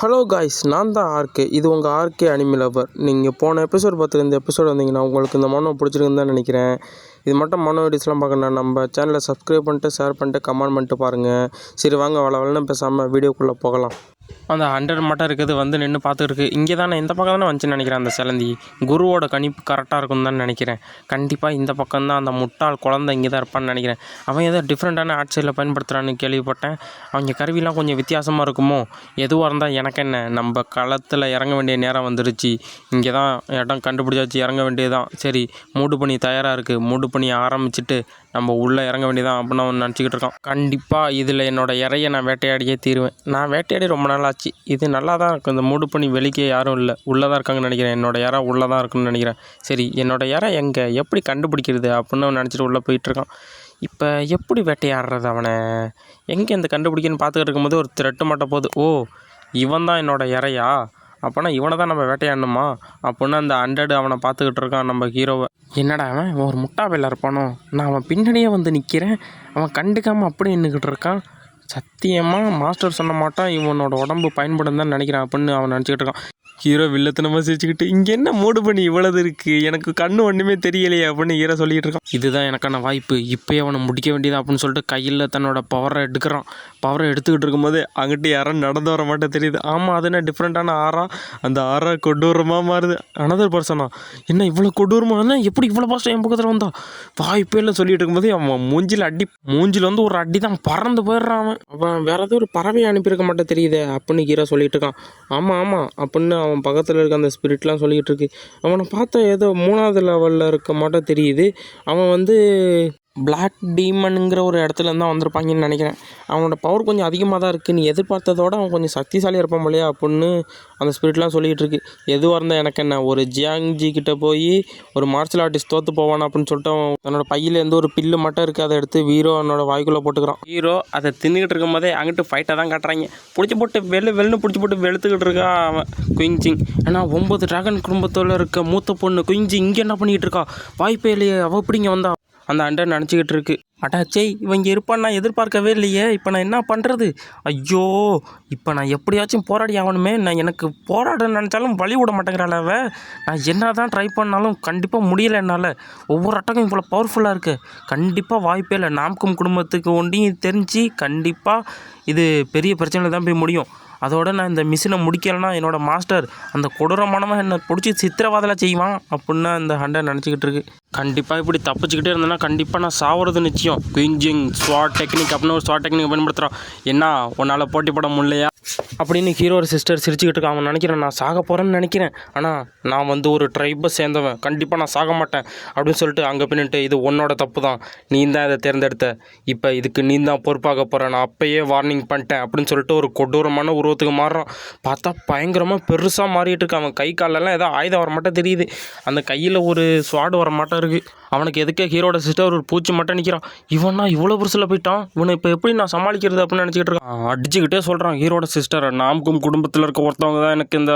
Hello guys நான் தான் RK இது உங்கள் ஆர்கே அனிமி லவர் நீங்கள் போன எபிசோட் பார்த்து இந்த எபிசோட் வந்தீங்கன்னா உங்களுக்கு இந்த மனோ பிடிச்சிருக்குன்னு தான் நினைக்கிறேன். இது மட்டும் மனோ வீடியோஸ்லாம் பார்க்கணும் நம்ம சேனலை சப்ஸ்கிரைப் பண்ணிட்டு ஷேர் பண்ணிட்டு கமெண்ட் பண்ணிட்டு பாருங்கள் சரி வாங்க வள வளன்னு பேசாமல் வீடியோக்குள்ளே போகலாம். அந்த ஹண்ட்ரட் மட்டும் இருக்குது வந்து நின்று பார்த்துருக்கு இங்கே தானே இந்த பக்கம் தானே வந்துச்சுன்னு நினைக்கிறேன் அந்த சிலந்தி. குருவோட கணிப்பு கரெக்டாக இருக்கும் தான் நினைக்கிறேன். கண்டிப்பாக இந்த பக்கம் தான் அந்த முட்டாள் குழந்தை இங்கே தான் இருப்பான்னு நினைக்கிறேன். அவன் ஏதோ டிஃப்ரெண்ட்டான ஆட்சியில் பயன்படுத்துகிறான்னு கேள்விப்பட்டேன். அவங்க கருவிலாம் கொஞ்சம் வித்தியாசமாக இருக்குமோ? எதுவாக இருந்தால் எனக்கு என்ன? நம்ம களத்தில் இறங்க வேண்டிய நேரம் வந்துருச்சு இங்கே தான் இடம் கண்டுபிடிச்சாச்சு இறங்க வேண்டியதுதான். சரி மூடு பண்ணி தயாராக இருக்குது மூடு பண்ணி ஆரம்பிச்சிட்டு நம்ம உள்ளே இறங்க வேண்டியதான் அப்படின்னு அவன் நினச்சிக்கிட்டு இருக்கான். கண்டிப்பாக இதில் என்னோட இறையை நான் வேட்டையாடியே தீருவேன். நான் வேட்டையாடி ரொம்ப நாள் ஆச்சு இது நல்லா தான் இருக்கும் இந்த மூடு பண்ணி வெளிக்கே யாரும் இல்லை. உள்ளே தான் இருக்காங்கன்னு நினைக்கிறேன். என்னோடய இறை உள்ளே தான் இருக்குன்னு நினைக்கிறேன். சரி என்னோட இறை எங்கே? எப்படி கண்டுபிடிக்கிறது அப்படின்னு அவன் நினச்சிட்டு உள்ளே போயிட்டுருக்கான் இப்போ எப்படி வேட்டையாடுறது அவனை? எங்கே இந்த கண்டுபிடிக்கன்னு பார்த்துக்கிட்டு இருக்கும்போது ஒரு திரட்டு மட்டும் போகுது. ஓ இவன் தான் என்னோட இறையா? அப்போனா இவனை தான் நம்ம வேட்டையாடணுமா? அப்படின்னு அந்த ஹண்ட்ரட் அவனை பார்த்துக்கிட்டு இருக்கான் நம்ம ஹீரோவை என்னடா அவன்? ஒரு முட்டா பையில இருப்பானோ? நான் அவன் பின்னாடியே வந்து நிற்கிறேன் அவன் கண்டுக்காமல் அப்படி நின்றுக்கிட்டு இருக்கான். சத்தியமாக மாஸ்டர் சொன்ன மாட்டான் இவனோட உடம்பு பயன்படும் தான் நினைக்கிறான் அப்படின்னு அவன் நினச்சிக்கிட்டு இருக்கான். ஹீரோ வில்லத்தனமாக சிரிச்சுக்கிட்டு இங்கே என்ன மூடு பண்ணி இவ்வளவு இருக்குது எனக்கு கண்ணு ஒன்றுமே தெரியலையே அப்படின்னு ஹீரோ சொல்லிட்டு இருக்கான். இதுதான் எனக்கான வாய்ப்பு. இப்போயே அவனை முடிக்க வேண்டியது அப்படின்னு சொல்லிட்டு கையில் தன்னோட பவரை எடுக்கிறான். பவரை எடுத்துக்கிட்டு இருக்கும்போது அங்கிட்டு யாரோ நடந்து வர மாட்டே தெரியுது. ஆமாம் அது என்ன டிஃப்ரெண்ட்டான ஆறா? அந்த ஆறா கொடூரமாக மாறுது. அனதர் பர்சனா என்ன இவ்வளோ கொடூரமாக எப்படி இவ்வளோ பாஸ்ட் என் பக்கத்தில் வந்தா? வாய்ப்பே இல்லை சொல்லிட்டு இருக்கும்போது அவன் மூஞ்சில் அடி மூஞ்சில் வந்து ஒரு அடி தான் பறந்து போயிடுறான் அவன். அவன் வேறு ஏதோ ஒரு பறவையை அனுப்பியிருக்க மாட்டே தெரியுதே அப்படின்னு ஹீரோ சொல்லிட்டு இருக்கான். ஆமாம் ஆமாம் அப்படின்னு அவன் பக்கத்தில் இருக்க அந்த ஸ்பிரிட்லாம் சொல்லிக்கிட்டு இருக்கு. அவனை பார்த்தா ஏதோ மூணாவது லெவலில் இருக்க மாட்டோம் தெரியுது. அவன் வந்து பிளாக் டீமனுங்கிற ஒரு இடத்துல தான் வந்திருப்பாங்கன்னு நினைக்கிறேன். அவனோட பவர் கொஞ்சம் அதிகமாக தான் இருக்குது நீ எதிர்பார்த்ததோட அவன் கொஞ்சம் சக்திசாலியாக இருப்பான் போலையா அப்படின்னு அந்த ஸ்பிரிட்லாம் சொல்லிக்கிட்டு இருக்கு. எதுவாக இருந்தால் எனக்கு என்ன? ஒரு ஜியாங்ஜி கிட்டே போய் ஒரு மார்ஷல் ஆர்டிஸ்ட் தோற்று போவான் அப்படின்னு சொல்லிட்டு அவன் தன்னோட பையில ஒரு பில்லு மட்டும் இருக்குது அதை எடுத்து ஹீரோ அவனோட வாய்க்குள்ளே போட்டுக்கிறான். ஹீரோ அதை தின்னுக்கிட்டு இருக்கும் போதே அங்கிட்டு ஃபைட்டை தான் காட்டுறாங்க. பிடிச்சி போட்டு வெள்ளு வெள்ளுன்னு பிடிச்சி போட்டு வெளுத்துக்கிட்டு இருக்கான் அவன் குயிங்சிங் ஏன்னா ஒம்பது டிராகன் குடும்பத்தில் இருக்க மூத்த பொண்ணு குயிஞ்சி இங்கே என்ன பண்ணிக்கிட்டு இருக்கா? வாய்ப்பே இல்லையே. அவள் இப்படிங்க வந்தா? அந்த அண்டை நினச்சிக்கிட்டு இருக்கு. அட்டாச்சே இவன் இங்கே இருப்பான்னு நான் எதிர்பார்க்கவே இல்லையே. இப்போ நான் என்ன பண்ணுறது ஐயோ இப்போ நான் எப்படியாச்சும் போராடி ஆகணுமே. நான் எனக்கு போராட நினச்சாலும் வழி விட மாட்டேங்கிறாள் அவ. நான் என்ன தான் ட்ரை பண்ணாலும் கண்டிப்பாக முடியலை என்னால். ஒவ்வொரு அட்டகம் இவ்வளோ பவர்ஃபுல்லாக இருக்குது கண்டிப்பாக வாய்ப்பே இல்லை. நாம்கும் குடும்பத்துக்கு ஒண்டியும் தெரிஞ்சு கண்டிப்பாக இது பெரிய பிரச்சனையில் தான் போய் முடியும். அதோட நான் இந்த மிஷினை முடிக்கலைன்னா என்னோடய மாஸ்டர் அந்த கொடூரமானவன் என்னை பிடிச்சி சித்திரவாதலாக செய்வான். அப்படின்னு அந்த ஹண்டை நினச்சிக்கிட்டு இருக்கு. கண்டிப்பாக இப்படி தப்பிச்சுக்கிட்டே இருந்தேன்னா கண்டிப்பாக நான் சாவறது நிச்சயம். குயிஞ்சிங் ஸ்வாட் டெக்னிக் அப்படின்னு ஒரு ஸ்வாட் டெக்னிக் பயன்படுத்துகிறான் என்ன உன்னால் போட்டி போட முடியலையா? அப்படின்னு ஹீரோ ஒரு சிஸ்டர் சிரிச்சுக்கிட்டு இருக்கான் அவன் நினைக்கிறேன் நான் சாக போகிறேன்னு நினைக்கிறேன். ஆனால் நான் வந்து ஒரு ட்ரைப்பை சேர்ந்தவன். கண்டிப்பாக நான் சாக மாட்டேன். அப்படின்னு சொல்லிட்டு அங்கே பின்னிட்டு இது உன்னோட தப்பு தான் நீ தான் இதை தேர்ந்தெடுத்த. இப்போ இதுக்கு நீ தான் பொறுப்பாக போகிற நான் அப்போயே வார்னிங் பண்ணிட்டேன். அப்படின்னு சொல்லிட்டு ஒரு கொடூரமான உருவத்துக்கு மாறுறான். பார்த்தா பயங்கரமாக பெருசாக மாறிட்டு இருக்காங்க அவன் கை காலெல்லாம் ஏதோ ஆயுதம் வர மாட்டேன் தெரியுது. அந்த கையில் ஒரு ஸ்வாடு வர மாட்டேன் இருக்குது அவனுக்கு எதுக்கே ஹீரோட சிஸ்டர் ஒரு பூச்சி மட்டும் நிற்கிறான் இவனா இவ்வளோ புருசில் போயிட்டான். இவனை இப்போ எப்படி நான் சமாளிக்கிறது அப்படின்னு நினச்சிக்கிட்டு இருக்கான். அடிச்சுக்கிட்டே சொல்கிறான் ஹீரோட சிஸ்டர் நாமக்கும் குடும்பத்தில் இருக்க ஒருத்தவங்க தான் எனக்கு இந்த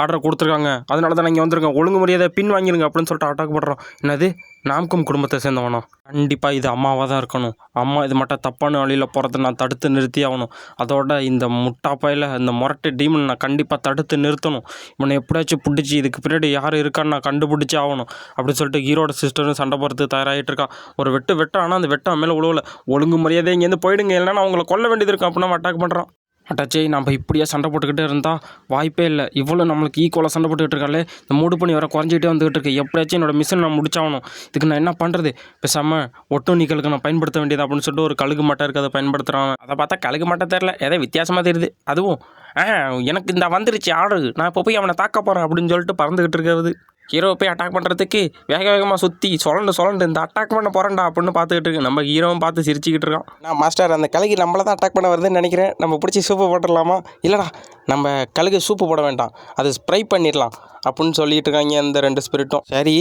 ஆர்டர் கொடுத்துருக்காங்க. அதனால தான் நான் இங்கே வந்திருக்கேன். ஒழுங்கு மரியாதை பின் வாங்கிடுங்க அப்படின்னு சொல்லிட்டு அட்டாக் பண்ணுறான் என்னது? நாம்கும் குடும்பத்தை சேர்ந்தவனா? கண்டிப்பாக இது அம்மாவாக தான் இருக்கணும். அம்மா இது மட்டும் தப்பான வழியில் போகிறத நான் தடுத்து நிறுத்தி ஆகணும். அதோட இந்த முட்டாப்பாயில் இந்த முரட்டு டீமன் நான் கண்டிப்பாக தடுத்து நிறுத்தணும். இவனை எப்படியாச்சும் பிடிச்சி இதுக்கு பின்னாடி யார் இருக்கான்னு நான் கண்டுபிடிச்சி ஆகணும். அப்படின்னு சொல்லிட்டு ஹீரோட சிஸ்டரும் சண்டை போகிறதுக்கு தயாராகிட்டு இருக்கான். ஒரு வெட்டு வெட்ட ஆனால் அந்த வெட்டம் மேலே உழவல. ஒழுங்கு மரியாதை இங்கேருந்து போயிடுங்க. இல்லைன்னா அவங்கள கொல்ல வேண்டியது இருக்கும் அப்படின்னு அட்டாக் பண்ணுறான் அட்டாச்சே நம்ம இப்படியே சண்டை போட்டுக்கிட்டே இருந்தால் வாய்ப்பே இல்லை. இவ்வளோ நம்மளுக்கு ஈக்குவலாக சண்டை போட்டுக்கிட்டு இருக்காளே. இந்த மூடு பண்ணி வர குறைஞ்சிக்கிட்டே வந்துகிட்டு இருக்கு. எப்படியாச்சும் என்னோட மிஷின் நான் முடிச்சாகணும். இதுக்கு நான் என்ன பண்ணுறது பேசாமல் ஒட்டு நீக்கலுக்கு நான் பயன்படுத்த வேண்டியது அப்படின்னு சொல்லிட்டு ஒரு கழுகு மட்டை இருக்குது அதை பயன்படுத்துகிறான் அதை பார்த்தா கழுகு மட்டை தெரில ஏதோ வித்தியாசமாக தெரியுது. அதுவும் ஆ எனக்கு இந்த வந்துருச்சு ஆடு. நான் இப்போ போய் அவனை தாக்க போகிறேன் அப்படின்னு சொல்லிட்டு பறந்துக்கிட்டு இருக்கிறது. ஹீரோவை போய் அட்டாக் பண்ணுறதுக்கு வேக வேகமாக சுற்றி சொலண்டு சொலண்டு இந்த அட்டாக் பண்ண போகிறேன்டா அப்படின்னு பார்த்துக்கிட்டு இருக்கு. நம்ம ஹீரோவும் பார்த்து சிரிச்சுக்கிட்டு இருக்கான். நான் மாஸ்டர் அந்த கழுகு நம்மளை தான் அட்டாக் பண்ண வருதுன்னு நினைக்கிறேன். நம்ம பிடிச்சி சூப்பு போட்டுடலாமா? இல்லைடா நம்ம கழுகு சூப்பு போட வேண்டாம். அது ஸ்ப்ரை பண்ணிடலாம் அப்படின்னு சொல்லிட்டு இருக்காங்க அந்த ரெண்டு ஸ்பிரிட்டும் சரி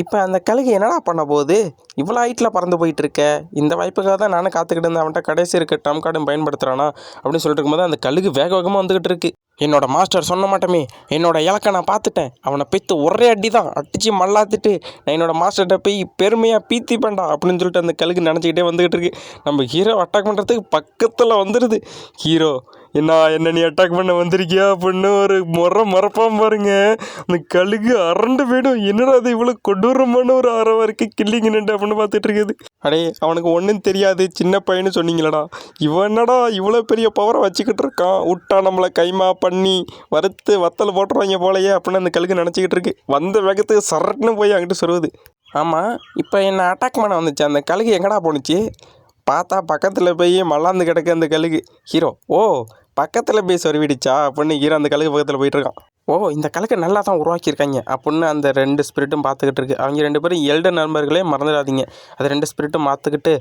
இப்போ அந்த கழுகு என்னடா பண்ண போகுது? இவ்வளோ ஹைட்டில் பறந்து போயிட்டு இருக்க. இந்த வாய்ப்புக்காக தான் நானும் காத்துக்கிட்டு இருந்தேன். அவன்கிட்ட கடைசி இருக்க டம் கார்டும் பயன்படுத்துகிறானா அப்படின்னு சொல்லிட்டு இருக்கும்போது அந்த கழுகு வேக வேகமாக வந்துக்கிட்டு இருக்கு. என்னோட மாஸ்டர் சொன்ன மாட்டோமே என்னோட இலக்கை நான் பார்த்துட்டேன். அவனை பித்து ஒரே அடி தான் அடித்து மல்லாத்துட்டு நான் என்னோட மாஸ்டர்கிட்ட போய் பெருமையாக பீத்தி பண்ணா அப்படின்னு சொல்லிட்டு அந்த கழுகு நினச்சிக்கிட்டே வந்துக்கிட்டு இருக்கு. நம்ம ஹீரோ அட்டாக் பண்ணுறதுக்கு பக்கத்தில் வந்துடுது ஹீரோ என்ன என்ன நீ அட்டாக் பண்ண வந்திருக்கியா அப்படின்னு ஒரு முறை மறப்பாம பாருங்க. அந்த கழுகு அரண்டு போயிடும். என்னடா அது இவ்வளோ கொடூரமான ஒரு அரை வரைக்கும் கில்லிங்க நின்று அப்படின்னு பார்த்துட்டு இருக்குது? அடே அவனுக்கு ஒன்றும் தெரியாது. சின்ன பையனு சொன்னீங்களடா. இவன் என்னடா இவ்வளோ பெரிய பவரை வச்சுக்கிட்டு இருக்கான்? விட்டா நம்மளை கைமா பண்ணி வறுத்து வத்தல் போட்டுருவாங்க போலையே அப்படின்னு அந்த கழுகு நினச்சிக்கிட்டு இருக்கு. வந்த வேகத்துக்கு சரட்டுன்னு போய் அங்கிட்டு சொல்லுவது ஆமாம் இப்போ என்னை அட்டாக் பண்ண வந்துச்சு? அந்த கழுகு எங்கடா போணுச்சு? பார்த்தா பக்கத்தில் போய் மல்லாந்து கிடக்கு அந்த கழுகு. ஹீரோ ஓ பக்கத்தில் போய் சொருவிடுச்சா? அப்படின்னு ஹீரோ அந்த கழுகு பக்கத்தில் போயிட்டுருக்கான் ஓ இந்த கலக்கை நல்லா தான் உருவாக்கியிருக்காங்க. அப்படின்னு அந்த ரெண்டு ஸ்பிரிட்டும் பார்த்துக்கிட்டு இருக்கு. அவங்க ரெண்டு பேரும் எல்ட நண்பர்களே மறந்துடாதீங்க. அது ரெண்டு ஸ்பிரிட்டும் பார்த்துக்கிட்டு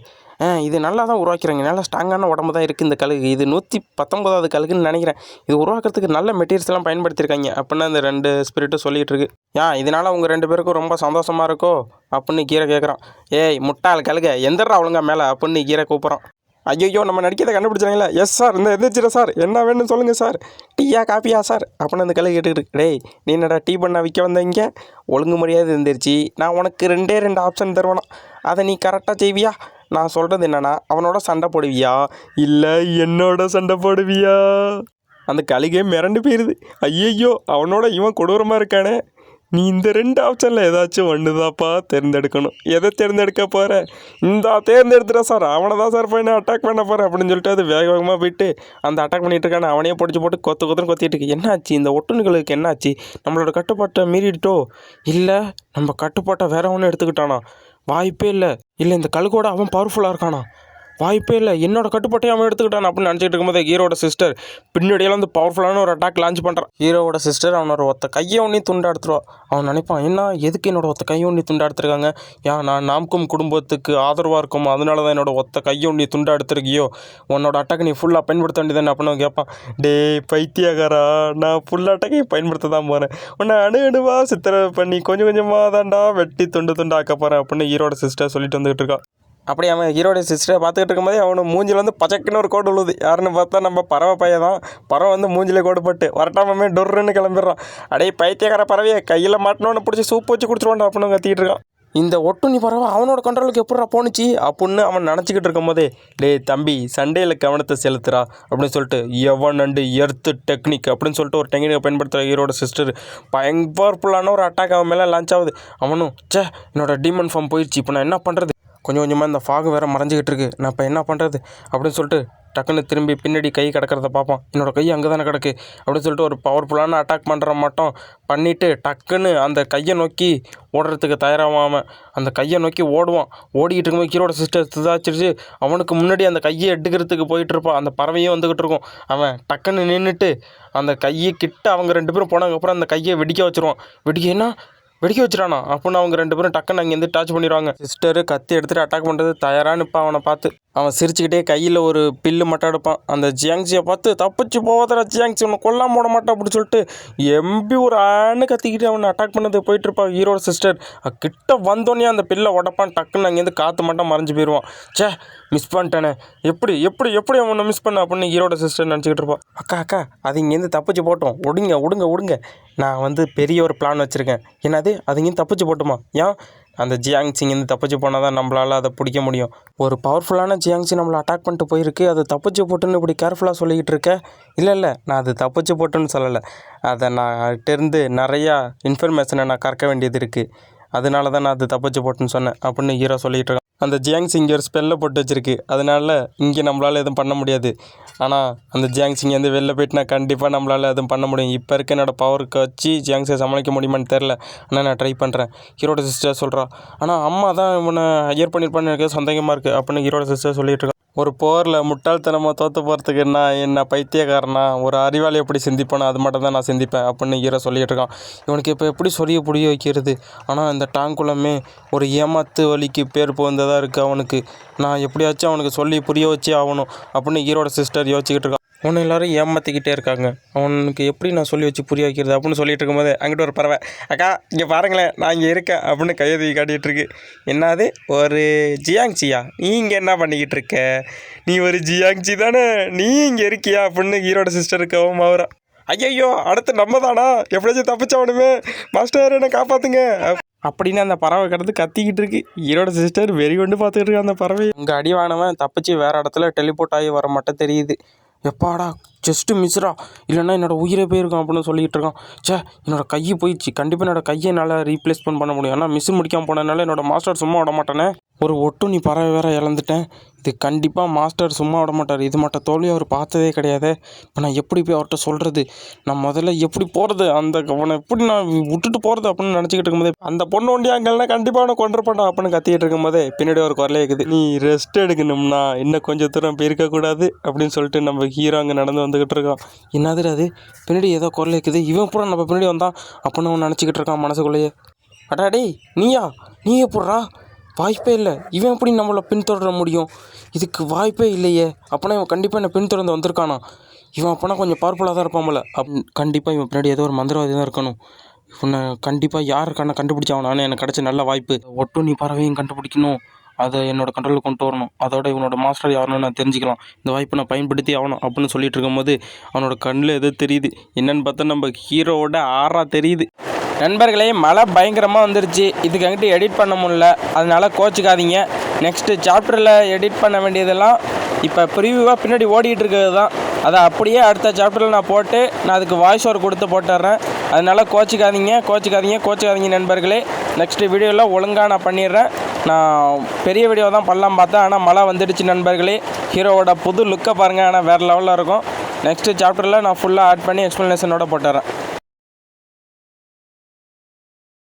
இது நல்லா தான் உருவாக்கிறாங்க நல்லா ஸ்ட்ராங்கான உடம்பு தான் இருக்குது இந்த கழுகு. இது நூற்றி பத்தொம்போதாவது கழுகுன்னு நினைக்கிறேன். இது உருவாக்குறதுக்கு நல்ல மெட்டீரியல்ஸ்லாம் பயன்படுத்தியிருக்காங்க. அப்படின்னு அந்த ரெண்டு ஸ்பிரிட்டும் சொல்லிகிட்டு இருக்கு. ஏன் இதனால் உங்கள் ரெண்டு பேருக்கும் ரொம்ப சந்தோஷமாக இருக்கோ? அப்படின்னு கீரை கேட்குறான் ஏய் முட்டாள் கழுக எந்திரா ஒழுங்கா மேலே அப்படின்னு கீரை கூப்பிட்றான். ஐயோ நம்ம நடிக்கிறத கண்டுபிடிச்சாங்களே எஸ் சார் இந்த எந்திரிச்சிட சார் என்ன வேணும்னு சொல்லுங்கள் சார் டீயா காப்பியா சார் அப்படின்னு அந்த கலை கேட்டுக்கிட்டு டேய் நீ என்னடா டீ பண்ண விற்க வந்தீங்க ஒழுங்கு மரியாதை இருந்துருச்சு. நான் உனக்கு ரெண்டே ரெண்டு ஆப்ஷன் தருவேனா? அதை நீ கரெக்டாக செய்வியா? நான் சொல்கிறது என்னன்னா அவனோட சண்டை போடுவியா? இல்லை என்னோட சண்டை போடுவியா? அந்த கழுகே மிரண்டு போயிடுது ஐயையோ அவனோட இவன் கொடூரமாக இருக்கானே. நீ இந்த ரெண்டு ஆப்ஷனில் ஏதாச்சும் ஒன்று தான்ப்பா தேர்ந்தெடுக்கணும். எதை தேர்ந்தெடுக்க போகிற இந்த தேர்ந்தெடுத்துட சார் அவனை தான் சார் போய் நான் அட்டாக் பண்ண போகிறேன் அப்படின்னு சொல்லிட்டு அது வேக வேகமாக போயிட்டு அந்த அட்டாக் பண்ணிட்டு இருக்கான அவனையே பிடிச்சி போட்டு கொத்து கொத்துன்னு கொத்திட்டு இருக்கு. என்னாச்சு? இந்த ஒட்டுண்களுக்கு என்னாச்சு? நம்மளோட கட்டுப்பாட்டை மீறிட்டோ? இல்லை நம்ம கட்டுப்பாட்டை வேற ஒன்று எடுத்துக்கிட்டானா? வாய்ப்பே இல்லை. இல்லை இந்த கழுகோட அவன் பவர்ஃபுல்லாக இருக்கானா? வாய்ப்பே இல்லை. என்னோட கட்டுப்பாட்டையும் அவன் எடுத்துக்கிட்டான். அப்படின்னு நினச்சிட்டு இருக்கும்போது ஹீரோட சிஸ்டர் பின்னாடியெல்லாம் வந்து பவர்ஃபுல்லான ஒரு அட்டாக் லான்ச் பண்ணுறான் ஹீரோவோட சிஸ்டர் அவனோட ஒத்த கையை ஒன்றி துண்டா எடுத்துருவா அவன் நினைப்பான் என்ன? எதுக்கு என்னோட ஒத்த கையை ஒன்றி துண்டா எடுத்துருக்காங்க ஏன் நான் நாம்கும் குடும்பத்துக்கு ஆதரவாக இருக்கும்? அதனால தான் என்னோட ஒத்த கையை ஒன்றி துண்டா எடுத்துருக்கியோ உன்னோட அட்டாக் நீ ஃபுல்லாக பயன்படுத்த வேண்டியதானே அப்படின்னு கேட்பான். டேய் பைத்தியகாரா நான் ஃபுல் அட்டாக்கை பயன்படுத்த தான் போகிறேன் உன்னை அணு அணுவா சித்திரை பண்ணி கொஞ்சம் கொஞ்சமாக தான்டா வெட்டி துண்டு துண்டு ஆக்க போகிறேன் அப்படின்னு ஹீரோட சிஸ்டர் சொல்லிட்டு வந்துகிட்டு இருக்கா. அப்படி அவன் ஹீரோட சிஸ்டரை பார்த்துக்கிட்டு இருக்கும்போதே அவனு மூஞ்சில் வந்து பச்சக்குன்னு ஒரு கோடு உழுது. யாருன்னு பார்த்தா நம்ம பறவை பையன் தான். பறவை வந்து மூஞ்சில கோடு பட்டு வரட்டாமே டொர்ருன்னு கிளம்பிடுறான். அடே பைத்தியக்கார பறவையை கையில் மாட்டினோன்னு பிடிச்சி சூப்பு வச்சு குடிச்சிருவான்டா அப்படின்னு கத்திக்கிட்டு இருக்கான். இந்த ஒட்டுண்ணி பறவை அவனோட கண்ட்ரோலுக்கு எப்படா போணுச்சு? அப்படின்னு அவன் நினச்சிக்கிட்டு இருக்கும்போதே டே தம்பி சண்டையில் கவனத்தை செலுத்துறா அப்படின்னு சொல்லிட்டு எவன் அண்டு எர்த்து டெக்னிக் அப்படின்னு சொல்லிட்டு ஒரு டெக்னிக்கை பயன்படுத்துகிற ஹீரோட சிஸ்டர் பயங்கரஃபுல்லான ஒரு அட்டாக் அவன் மேலே லான்ச் ஆகுது. அவனும் ச்சே என்னோட டீமன் ஃபார்ம் போயிடுச்சு இப்போ நான் என்ன பண்ணுறது கொஞ்சம் கொஞ்சமாக இந்த ஃபாகு வேறு மறைஞ்சிக்கிட்டு இருக்கு நான் இப்போ என்ன பண்ணுறது அப்படின்னு சொல்லிட்டு டக்குன்னு திரும்பி பின்னாடி கை கிடக்கிறத பார்ப்பான் என்னோட கை அங்கே தானே கிடக்கு? அப்படின்னு சொல்லிட்டு ஒரு பவர்ஃபுல்லான அட்டாக் பண்ணுற மட்டும் பண்ணிவிட்டு டக்குன்னு அந்த கையை நோக்கி ஓடுறதுக்கு தயாராகாம அந்த கையை நோக்கி ஓடுவான். ஓடிக்கிட்டு இருக்கும்போது கீரோட சிஸ்டர் சிதாச்சிருச்சு. அவனுக்கு முன்னாடி அந்த கையை எடுக்கிறதுக்கு போயிட்டு இருப்பான் அந்த பறவையும் வந்துக்கிட்டு இருக்கும். அவன் டக்குன்னு நின்றுட்டு அந்த கையை கிட்ட அவங்க ரெண்டு பேரும் போனதுக்கப்புறம் அந்த கையை வெடிக்க வச்சுருவான். வெடிக்கன்னா வெடிக்க வச்சிடானா அப்படின்னு அவங்க ரெண்டு பேரும் டக்குன்னு அங்கேருந்து டாச் பண்ணிடுவாங்க. சிஸ்டரு கத்தி எடுத்துகிட்டு அட்டாக் பண்ணுறது தயாராக நிற்பான் அவனை பார்த்து. அவன் சிரிச்சுக்கிட்டே கையில் ஒரு பில்லு மட்டும் எடுப்பான். அந்த ஜியாங்ஸியை பார்த்து தப்பிச்சு போவாதடா ஜியாங்ஸி உன்னை கொல்லாம போட மாட்டான் அப்படின்னு சொல்லிட்டு எம்பி ஒரு ஆணு கத்திக்கிட்டு அவனை அட்டாக் பண்ணது போயிட்டு இருப்பான் ஹீரோட சிஸ்டர் கிட்ட வந்தோடனே அந்த பில்லை உடப்பான். டக்குன்னு அங்கேருந்து காற்று மட்டும் மறைஞ்சு போயிடுவான் சே மிஸ் பண்ணிட்டேனே. எப்படி எப்படி எப்படி அவனை மிஸ் பண்ண? அப்படின்னு ஹீரோட சிஸ்டர் நினச்சிக்கிட்டு இருப்பான் அக்கா அக்கா அது இங்கேருந்து தப்பிச்சு போட்டோம். விடுங்க விடுங்க விடுங்க நான் வந்து பெரிய ஒரு பிளான் வச்சுருக்கேன். என்னது? அது தப்பிச்சு போட்டுமா? ஏன்? அந்த ஜியாங்ஸிங்கேருந்து தப்பிச்சு போனால் தான் நம்மளால் அதை பிடிக்க முடியும். ஒரு பவர்ஃபுல்லான ஜியாங்சி நம்மளை அட்டாக் பண்ணிட்டு போயிருக்கு. அது தப்பிச்சு போட்டுன்னு இப்படி கேர்ஃபுல்லாக சொல்லிக்கிட்டு இருக்க? இல்லை இல்லை. நான் அது தப்பிச்சு போட்டுன்னு சொல்லலை. அதை நான் கிட்டேருந்து நிறையா இன்ஃபர்மேஷனை நான் கறக்க வேண்டியது இருக்குது அதனால தான் நான் அது தப்பிச்சு போட்டுன்னு சொன்னேன் அப்படின்னு ஹீரோ சொல்லிகிட்டு இருக்கேன். அந்த ஜியாங் இங்கே ஒரு ஸ்பெல்லை போட்டு வச்சுருக்கு. அதனால இங்கே நம்மளால் எதுவும் பண்ண முடியாது. ஆனால் அந்த ஜியாங்ஸ் இங்கேருந்து வெளில போயிட்டு நான் கண்டிப்பாக நம்மளால் எதுவும் பண்ண முடியும். இப்போ இருக்க என்னோடய பவருக்கு வச்சு ஜியாங்ஸை சமாளிக்க முடியுமான்னு தெரில ஆனால் நான் ட்ரை பண்ணுறேன் ஹீரோட சிஸ்டர் சொல்கிறா ஆனால் அம்மா தான் இவனை ஹையர் பண்ணியிருப்பான்னு எனக்கு சந்தேகமாக இருக்குது அப்படின்னு ஹீரோட சிஸ்டர் சொல்லிகிட்டு இருக்கா ஒரு போரில் முட்டாள்தனமாக தோற்று போகிறதுக்கு என்ன என்ன பைத்தியக்காரனா? ஒரு அறிவாளி எப்படி சிந்திப்பானோ அது மட்டும் தான் நான் சிந்திப்பேன் அப்படின்னு ஹீரோ சொல்லிகிட்டு இருக்கான். இவனுக்கு இப்போ எப்படி சொல்லிய புரிய வைக்கிறது? ஆனால் இந்த டாங்குளமே ஒரு ஏமாத்து வழிக்கு பேர் போந்ததாக இருக்குது அவனுக்கு. நான் எப்படியாச்சும் அவனுக்கு சொல்லி புரிய வச்சே ஆகணும் அப்படின்னு ஹீரோட சிஸ்டர் யோசிச்சுக்கிட்டு இருக்கான் அவனை எல்லாரும் ஏமாற்றிக்கிட்டே இருக்காங்க. அவனுக்கு எப்படி நான் சொல்லி வச்சு புரிய வைக்கிறது அப்படின்னு சொல்லிட்டு இருக்கும்போது அங்கிட்ட ஒரு பறவை அக்கா இங்கே பாருங்களேன் நான் இங்கே இருக்கேன் அப்படின்னு கையதி காட்டிகிட்டு இருக்கு. என்னது ஒரு ஜியாங்சியா நீ இங்கே என்ன பண்ணிக்கிட்டு இருக்க? நீ ஒரு ஜியாங்சி தானே? நீ இங்கே இருக்கியா? அப்படின்னு ஹீரோட சிஸ்டருக்கு அவன் மாவுறா ஐயையோ அடுத்து நம்ம தானா எப்படியாச்சும் தப்பிச்சவனுமே. மாஸ்டர் என்னை காப்பாத்துங்க. அப்படின்னு அந்த பறவை கிடந்து கத்திக்கிட்டு இருக்கு. ஈரோட சிஸ்டர் வெறி கொண்டு பார்த்துக்கிட்டு இருக்கு அந்த பறவை உங்கள் அடிவானவன் தப்பிச்சு வேறு இடத்துல டெலிபோர்ட் ஆகி வர மட்டும் தெரியுது. எப்பாடா ஜஸ்ட்டு மிஸ்ரா இல்லைன்னா என்னோடய உயிரே போயிருக்கும் அப்படின்னு சொல்லிகிட்டு இருக்கான். ச்சே என்னோடய கை போயிடுச்சு. கண்டிப்பாக என்னோடய கையை என்னால் ரீப்ளேஸ்மெண்ட் பண்ண முடியும். ஆனால் மிஸ் முடிக்காமல் போனதுனால என்னோடய மாஸ்டர் சும்மா விட மாட்டேனே. ஒரு ஒட்டு நீ பறவை வேற இழந்துட்டேன். இது கண்டிப்பாக மாஸ்டர் சும்மா விட மாட்டார். இது மட்டும் தோல்வி அவர் பார்த்ததே கிடையாது. இப்போ நான் எப்படி போய் அவர்கிட்ட சொல்கிறது நான் முதல்ல எப்படி போகிறது அந்த அவனை எப்படி நான் விட்டுட்டு போகிறது அப்படின்னு நினச்சிக்கிட்டு இருக்கும்போதே அந்த பொண்ணு ஒண்டி அங்கெல்லாம் கண்டிப்பாக அவனை கொண்டிருப்பான் அப்படின்னு கத்திக்கிட்டு இருக்கும்போது பின்னாடி ஒரு குரலே இருக்குது நீ ரெஸ்ட் எடுக்கணும்னா இன்னும் கொஞ்சம் தூரம் போயிருக்கக்கூடாது அப்படின்னு சொல்லிட்டு நம்ம ஹீரோ அங்கே நடந்து வந்துக்கிட்டு இருக்கான் என்னது அது பின்னாடி ஏதோ குரல் இருக்குது இவன் பூரா நம்ம பின்னாடி வந்தான். அப்படின்னு அவன் நினச்சிக்கிட்டு இருக்கான் மனசுக்குள்ளேயே. அடாடே நீயா? நீ எப்பட்றா வாய்ப்பே இல்லை. இவன் எப்படி நம்மளை பின்தொடர முடியும்? இதுக்கு வாய்ப்பே இல்லையே. அப்போனா இவன் கண்டிப்பாக என்னை பின்தொடர்ந்து வந்திருக்கானா? இவன் அப்போனா கொஞ்சம் பவர்ஃபுல்லாக தான் இருப்பான்ல அப் கண்டிப்பாக இவன் பின்னாடி ஏதோ ஒரு மந்திரவாதி தான் இருக்கணும். இவனை கண்டிப்பாக யார் கண்ணை கண்டுபிடிச்சாவனான்னு எனக்கு கிடச்ச நல்ல வாய்ப்பு. ஒட்டுண்ணி பறவையும் கண்டுபிடிக்கணும். அதை என்னோட கண்ட்ரோலுக்கு கொண்டு வரணும். அதோட இவனோட மாஸ்டர் யாருன்னு நான் தெரிஞ்சுக்கலாம். இந்த வாய்ப்பை நான் பயன்படுத்தி ஆகணும் அப்படின்னு சொல்லிட்டு இருக்கும்போது அவனோட கண்ணில் எது தெரியுது? என்னன்னு பார்த்தா நம்ம ஹீரோவோட ஆறா தெரியுது. நண்பர்களே மழை பயங்கரமாக வந்துருச்சு. இதுக்கு அங்கிட்டு எடிட் பண்ண முடில அதனால கோச்சிக்காதீங்க. நெக்ஸ்ட்டு சாப்டரில் எடிட் பண்ண வேண்டியதெல்லாம் இப்போ ப்ரிவியூவாக பின்னாடி ஓடிக்கிட்டு இருக்கிறது தான். அதை அப்படியே அடுத்த சாப்டரில் நான் போட்டு நான் அதுக்கு வாய்ஸ் ஓவர் கொடுத்து போட்டுடுறேன் அதனால கோச்சிக்காதீங்க கோச்சிக்காதீங்க கோச்சிக்காதீங்க நண்பர்களே. நெக்ஸ்ட்டு வீடியோவில் ஒழுங்காக நான் பண்ணிடுறேன். நான் பெரிய வீடியோ தான் பண்ணலாம் பார்த்தேன். ஆனால் மழை வந்துடுச்சு நண்பர்களே. ஹீரோவோட புது லுக்கை பாருங்கள் ஆனால் வேறு லெவலில் இருக்கும். நெக்ஸ்ட்டு சாப்டரில் நான் ஃபுல்லாக ஆட் பண்ணி எக்ஸ்ப்ளனேஷனோட போட்டுறேன்.